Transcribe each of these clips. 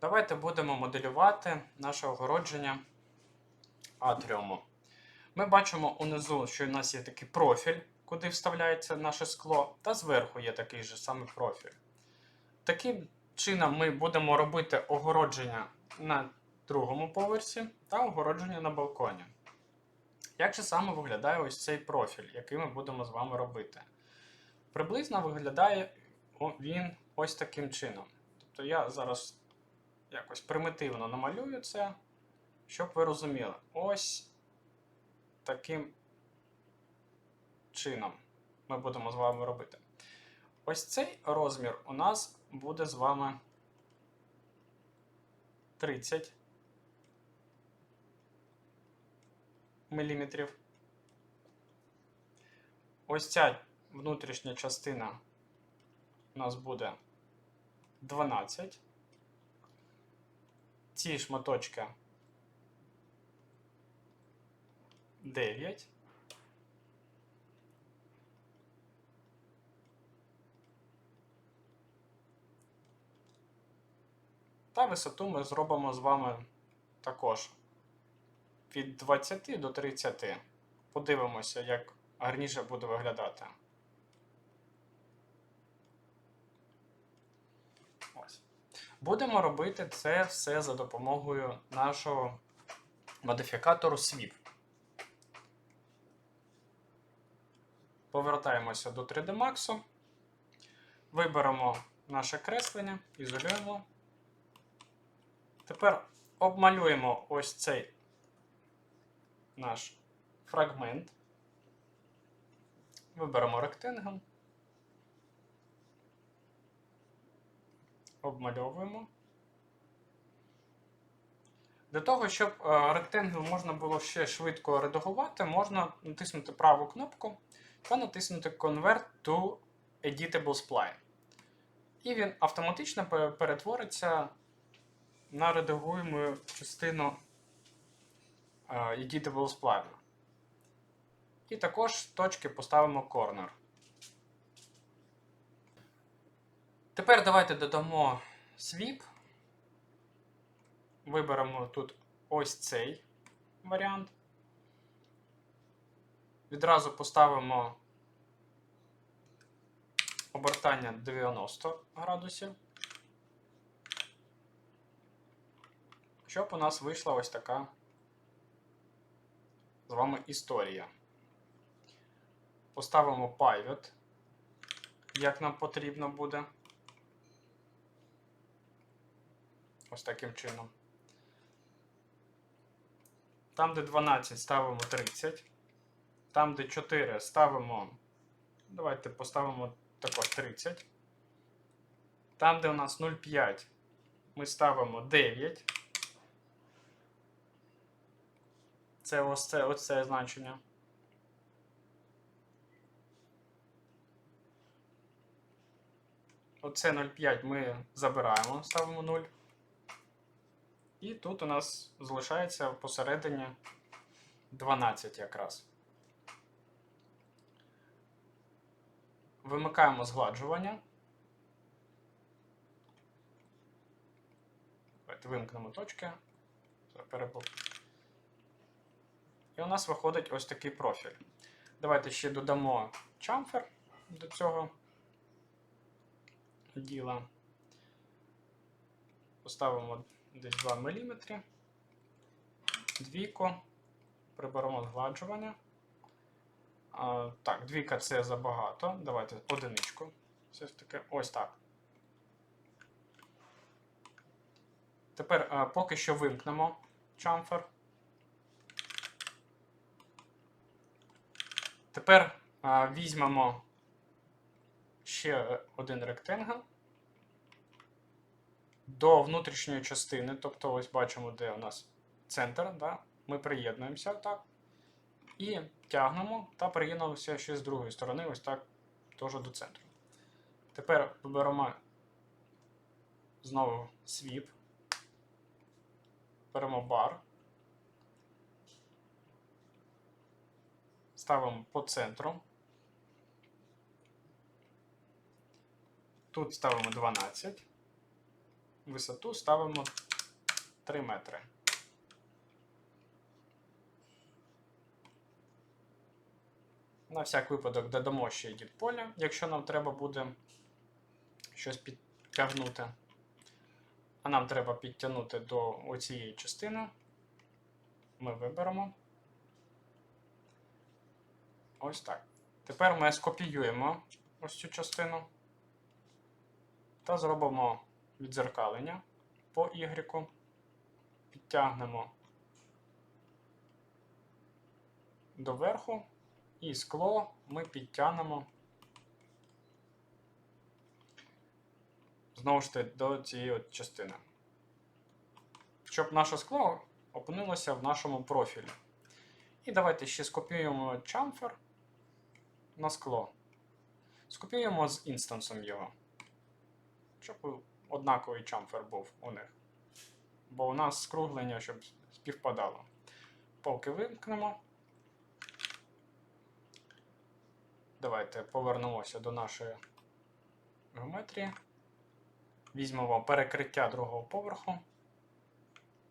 Давайте будемо моделювати наше огородження атріуму. Ми бачимо унизу, що у нас є такий профіль, куди вставляється наше скло, та зверху є такий же самий профіль. Таким чином ми будемо робити огородження на другому поверсі та огородження на балконі. Як же саме виглядає ось цей профіль, який ми будемо з вами робити? Приблизно виглядає він ось таким чином. Тобто я зараз якось примітивно намалюю це, щоб ви розуміли. Ось таким чином ми будемо з вами робити. Ось цей розмір у нас буде з вами 30 міліметрів. Ось ця внутрішня частина у нас буде 12. Ці шматочки 9. Та висоту ми зробимо з вами також від 20 до 30. Подивимося, як гарніше буде виглядати. Ось. Будемо робити це все за допомогою нашого модифікатору SWIP. Повертаємося до 3D Max. Виберемо наше креслення, ізолюємо. Тепер обмалюємо ось цей наш фрагмент. Виберемо ректингл. Обмальовуємо. Для того, щоб е, можна було ще швидко редагувати, можна натиснути праву кнопку та натиснути Convert to Editable Spline. І він автоматично перетвориться на редагуємо частину е, Editable Spline. І також точки поставимо corner. Тепер давайте додамо sweep. Виберемо тут ось цей варіант. Відразу поставимо обертання 90 градусів. Щоб у нас вийшла ось така з вами історія. Поставимо pivot, як нам потрібно буде. Ось таким чином. Там, де 12, ставимо 30. Там, де 4, ставимо. Давайте поставимо також 30. Там, де у нас 0,5, ми ставимо 9. Це ось це, ось це значення. Оце 0,5 ми забираємо, ставимо 0. І тут у нас залишається посередині 12 якраз. Вимикаємо згладжування. Вимкнемо точки. І у нас виходить ось такий профіль. Давайте ще додамо чамфер до цього діла. Поставимо десь 2 мм. Двійку. Приберемо згладжування. А, так, двійка це забагато. Давайте одиничку. Все ж таки, ось так. Тепер а, поки що вимкнемо чамфер. Тепер а, візьмемо ще один ректингл до внутрішньої частини, тобто ось бачимо, де у нас центр, да? ми приєднуємося так. І тягнемо та приєднуємося ще з другої сторони, ось так теж до центру. Тепер виберемо знову свіп, беремо бар, ставимо по центру. Тут ставимо 12. Висоту ставимо 3 метри. На всяк випадок додамо ще й поле, якщо нам треба буде щось підтягнути. А нам треба підтягнути до оцієї частини. Ми виберемо. Ось так. Тепер ми скопіюємо ось цю частину та зробимо відзеркалення по Y. Підтягнемо до верху і скло ми підтягнемо знову ж таки до цієї от частини. Щоб наше скло опинилося в нашому профілі. І давайте ще скопіюємо chamfer на скло. Скопіюємо з інстансом його. Щоб однаковий chamfer був у них. Бо у нас скруглення, щоб співпадало. Поки вимкнемо. Давайте повернемося до нашої геометрії. Візьмемо перекриття другого поверху.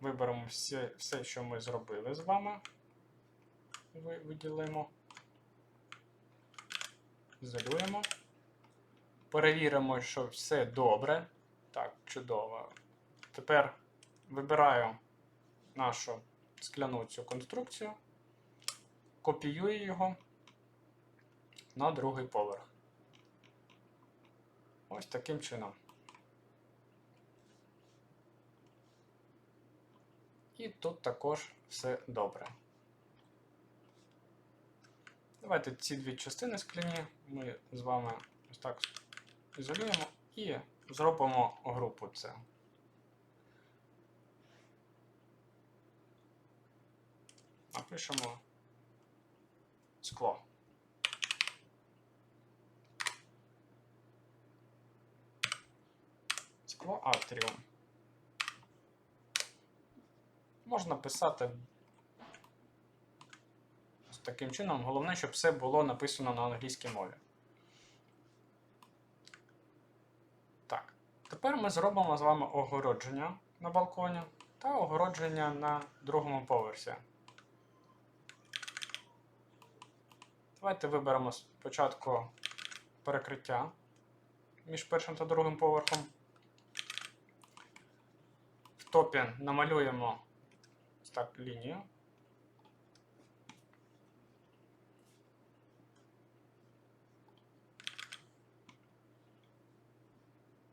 Виберемо все, все, що ми зробили з вами. Ви- Виділимо. Ізолюємо. Перевіримо, що все добре. Так, чудово. Тепер вибираю нашу скляну цю конструкцію, копіюю його на другий поверх. Ось таким чином. І тут також все добре. Давайте ці дві частини скляні ми з вами ось так ізолюємо і зробимо групу С. Напишемо скло. Скло атріум. Можна писати таким чином. Головне, щоб все було написано на англійській мові. Так. Тепер ми зробимо з вами огородження на балконі та огородження на другому поверсі. Давайте виберемо спочатку перекриття між першим та другим поверхом. В топі намалюємо так лінію.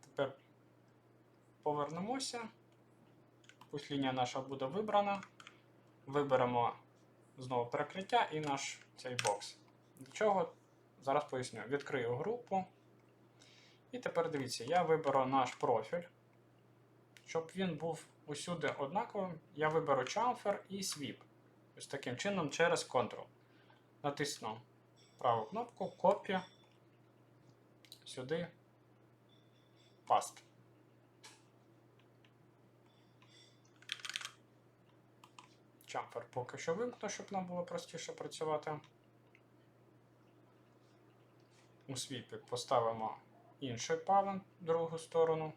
Тепер повернемося. Пусть лінія наша буде вибрана. Виберемо знову перекриття і наш цей бокс. Для чого? Зараз поясню. Відкрию групу. І тепер дивіться, я виберу наш профіль. Щоб він був усюди однаковим, я виберу chamfer і sweep. Ось таким чином через Ctrl. Натисну праву кнопку, копія. Сюди Paste. Chamfer поки що вимкну, щоб нам було простіше працювати. У свіпі поставимо інший павен в другу сторону.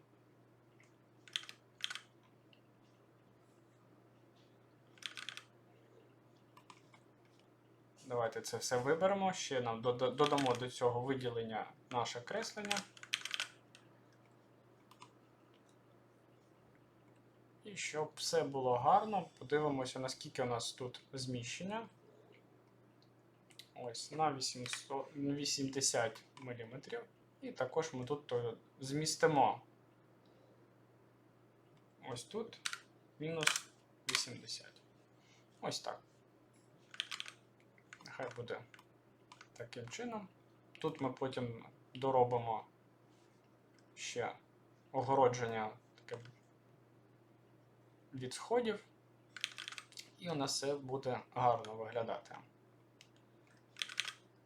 Давайте це все виберемо. Ще нам додамо до цього виділення наше креслення. І щоб все було гарно, подивимося, наскільки у нас тут зміщення. Ось на 800, 80 мм. І також ми тут змістимо ось тут мінус 80. Ось так. Нехай буде таким чином. Тут ми потім доробимо ще огородження від сходів, і у нас все буде гарно виглядати.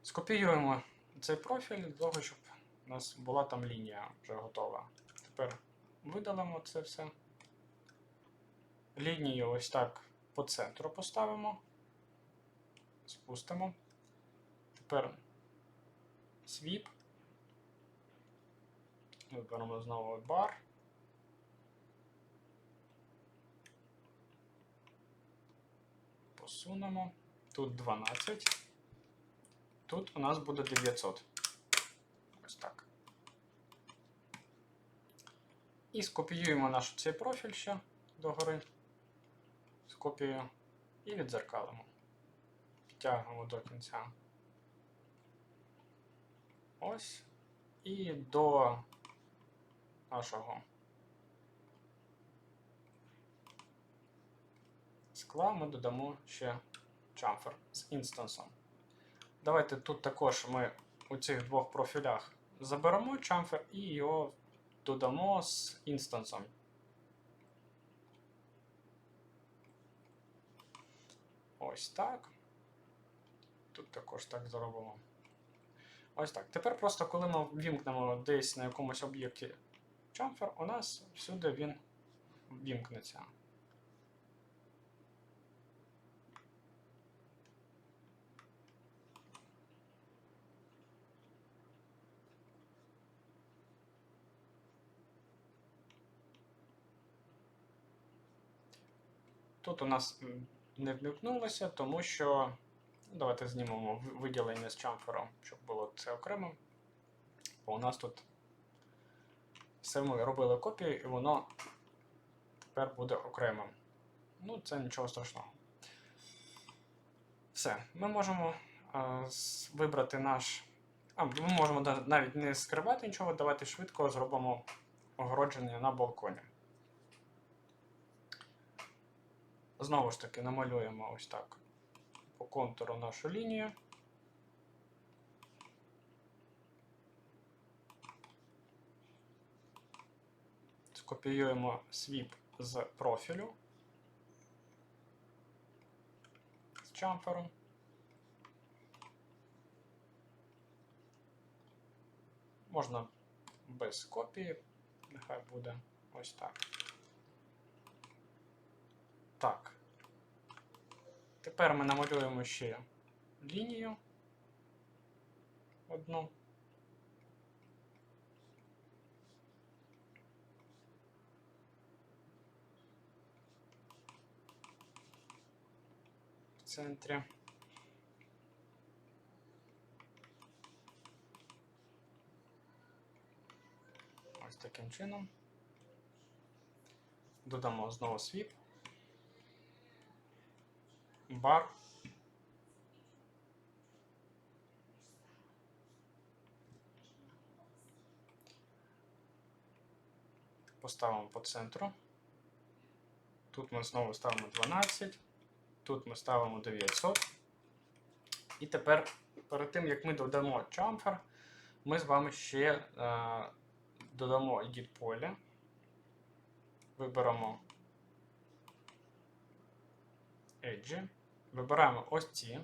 Скопіюємо цей профіль для того, щоб у нас була там лінія вже готова. Тепер видалимо це все. Лінію ось так по центру поставимо. Спустимо. Тепер свіп. Виберемо знову бар. Пересунемо. Тут 12. Тут у нас буде 900. Ось так. І скопіюємо наш цей профіль ще догори. Скопіюємо і відзеркалимо. Підтягнемо до кінця. Ось. І до нашого скла ми додамо ще chamfer з інстансом. Давайте тут також ми у цих двох профілях заберемо chamfer і його додамо з інстансом. Ось так. Тут також так зробимо. Ось так. Тепер просто коли ми вімкнемо десь на якомусь об'єкті chamfer, у нас всюди він вімкнеться. Тут у нас не вмикнулося, тому що. Давайте знімемо виділення з чамфером, щоб було це окремо. Бо у нас тут все ми робили копію, і воно тепер буде окремим. Ну, це нічого страшного. Все, ми можемо а, вибрати наш. А, ми можемо навіть не скривати нічого, давайте швидко зробимо огородження на балконі. Знову ж таки, намалюємо ось так по контуру нашу лінію. Скопіюємо свіп з профілю з чамфером. Можна без копії, нехай буде ось так. Так. Тепер ми намалюємо ще лінію одну. Центрі. Ось таким чином. Додамо знову свіп. Бар. Поставимо по центру. Тут ми знову ставимо 12, тут ми ставимо 900. І тепер, перед тим як ми додамо chamfer, ми з вами ще е, додамо edit поле. Виберемо Edge. Вибираємо ось ці.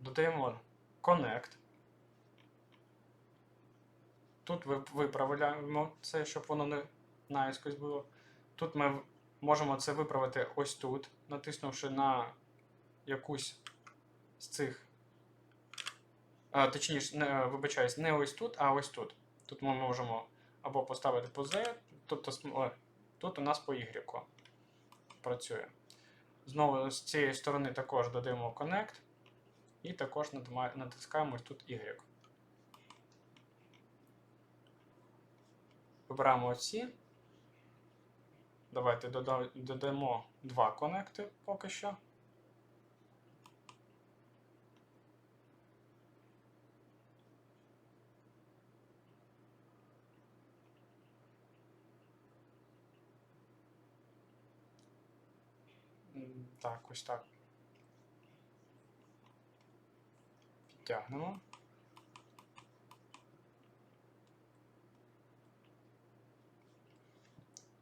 Додаємо Connect. Тут виправляємо це, щоб воно не наїскось було. Тут ми можемо це виправити ось тут, натиснувши на якусь з цих. А, точніше, не, вибачаюсь, не ось тут, а ось тут. Тут ми можемо або поставити по Z, тобто тут у нас по Y працює. Знову з цієї сторони також додаємо Connect і також натискаємо тут Y. Вибираємо оці. Давайте додамо два конекти поки що. Так, ось так. Підтягнемо.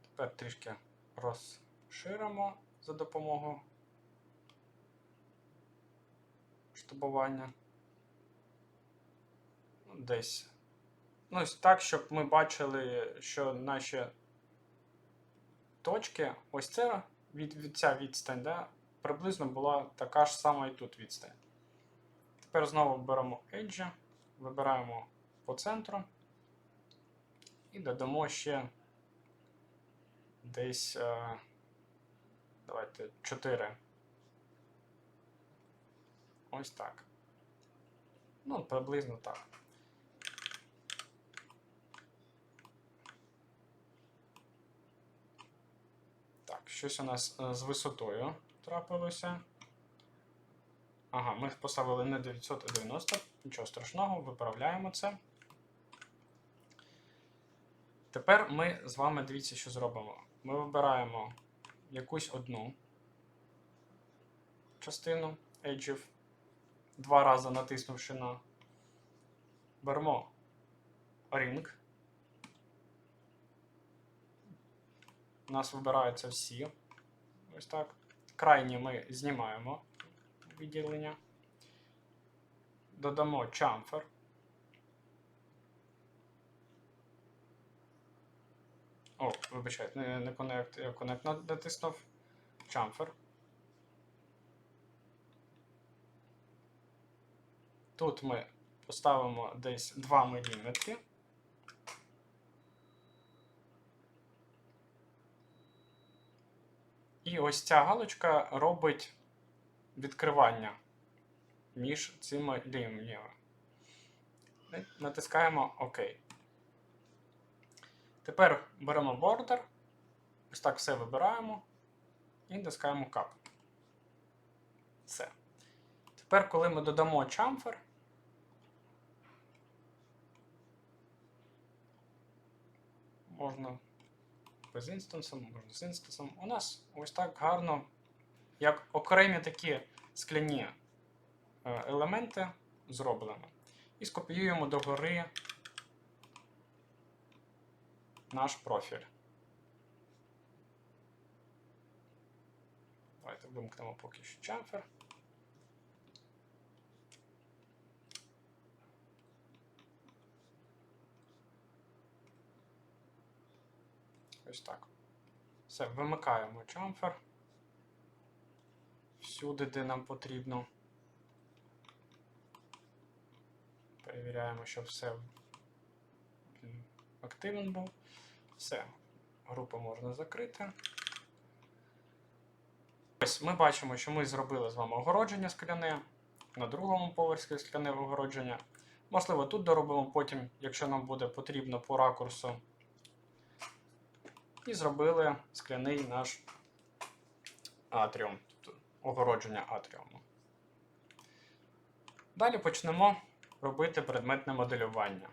Тепер трішки розширимо за допомогою штабування. Ну, Десь. Ну, ось так, щоб ми бачили, що наші точки, ось це від, від ця відстань, да, приблизно була така ж сама і тут відстань. Тепер знову беремо Edge, вибираємо по центру і додамо ще десь е, давайте 4 ось так. Ну, приблизно так. Щось у нас е, з висотою трапилося. Ага, ми поставили не 990, нічого страшного, виправляємо це. Тепер ми з вами дивіться, що зробимо. Ми вибираємо якусь одну частину еджів, два рази натиснувши на беремо Ring. У нас вибираються всі. Ось так. Крайні ми знімаємо відділення. Додамо chamfer. О, вибачайте, не, не Connect, я Connect натиснув. Chamfer. Тут ми поставимо десь 2 мм. І ось ця галочка робить відкривання між цими лініями. Натискаємо ОК. Тепер беремо бордер, ось так все вибираємо і натискаємо Cap. Все. Тепер, коли ми додамо chamfer, можна без інстансом, можна з інстансом. У нас ось так гарно, як окремі такі скляні е, елементи зроблено. І скопіюємо догори наш профіль. Давайте вимкнемо поки що chamfer. Ось так. Все, вимикаємо chamfer. Всюди, де нам потрібно. Перевіряємо, щоб все активен був. Все, групу можна закрити. Ось ми бачимо, що ми зробили з вами огородження скляне. На другому поверсі скляне огородження. Можливо, тут доробимо потім, якщо нам буде потрібно по ракурсу. І зробили скляний наш атріум, тобто огородження атріуму. Далі почнемо робити предметне моделювання.